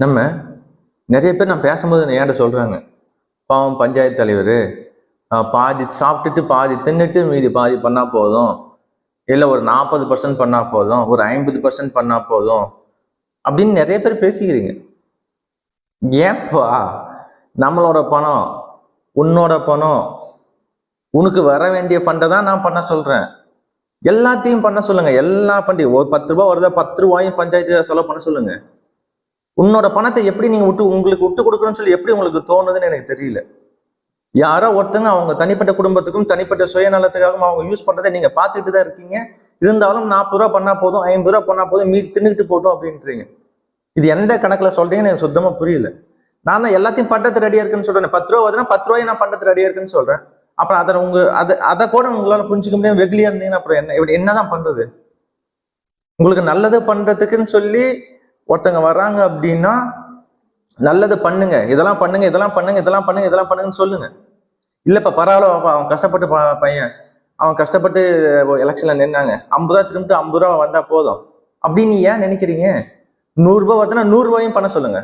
நம்ம நிறைய பேர் நான் பேசும்போது என்கிட்ட சொல்கிறாங்க பாவம் பஞ்சாயத்து தலைவர். பாதி சாப்பிட்டுட்டு பாதி தின்னுட்டு மீதி பாதி பண்ணால் போதும். இல்லை ஒரு நாற்பது பர்சன்ட் பண்ணால் போதும். ஒரு ஐம்பது பர்சன்ட் பண்ணால் போதும். அப்படின்னு நிறைய பேர் பேசிக்கிறீங்க. ஏப்பா நம்மளோட பணம் உன்னோட பணம் உனக்கு வர வேண்டிய ஃபண்டை தான் நான் பண்ண சொல்கிறேன் எல்லாத்தையும் பண்ண சொல்லுங்கள் எல்லா ஃபண்டையும் ஒரு பத்து ரூபா வருதா பத்து ரூபாயும் பஞ்சாயத்து செலவு பண்ண சொல்லுங்கள் உன்னோட பணத்தை எப்படி நீங்க விட்டு உங்களுக்கு விட்டு கொடுக்கணும்னு சொல்லி எப்படி உங்களுக்கு தோணுதுன்னு எனக்கு தெரியல. யாரோ ஒருத்தங்க அவங்க தனிப்பட்ட குடும்பத்துக்கும் தனிப்பட்ட சுயநலத்துக்காகவும் அவங்க யூஸ் பண்றதை நீங்க பார்த்துட்டு தான் இருக்கீங்க. இருந்தாலும் நாற்பது ரூபா பண்ணா போதும் ஐம்பது ரூபா பண்ணா போதும் மீதி தின்னுக்கிட்டு போட்டோம் அப்படின்றீங்க. இது எந்த கணக்குல சொல்றீங்கன்னு எனக்கு சுத்தமா புரியல. நான் தான் எல்லாத்தையும் பண்றது ரெடியா இருக்குன்னு சொல்றேன் பத்து ரூபா வருதுன்னா பத்து ரூபாய் நான் பண்றது ரெடியா இருக்குன்னு சொல்றேன். அப்புறம் அதை உங்க அதை அதை கூட உங்களால புரிஞ்சுக்க முடியாது வெகுலியா இருந்தீங்கன்னா அப்புறம் என்ன இப்படி என்னதான் பண்றது? உங்களுக்கு நல்லது பண்றதுக்குன்னு சொல்லி ஒருத்தங்க வர்றாங்க அப்படின்னா நல்லது பண்ணுங்க. இதெல்லாம் பண்ணுங்க இதெல்லாம் பண்ணுங்க இதெல்லாம் பண்ணுங்க இதெல்லாம் பண்ணுங்கன்னு சொல்லுங்க. இல்லப்பா பரவாயில்லப்பா அவன் கஷ்டப்பட்டு பையன். அவன் கஷ்டப்பட்டு எலெக்ஷன்ல நின்னாங்க. ஐம்பது ரூபா திரும்பிட்டு ஐம்பது ரூபா வந்தா போதும். அப்படின்னு ஏன் நினைக்கிறீங்க? நூறுரூபா வருதுன்னா நூறுரூவாயும் பண்ண சொல்லுங்க.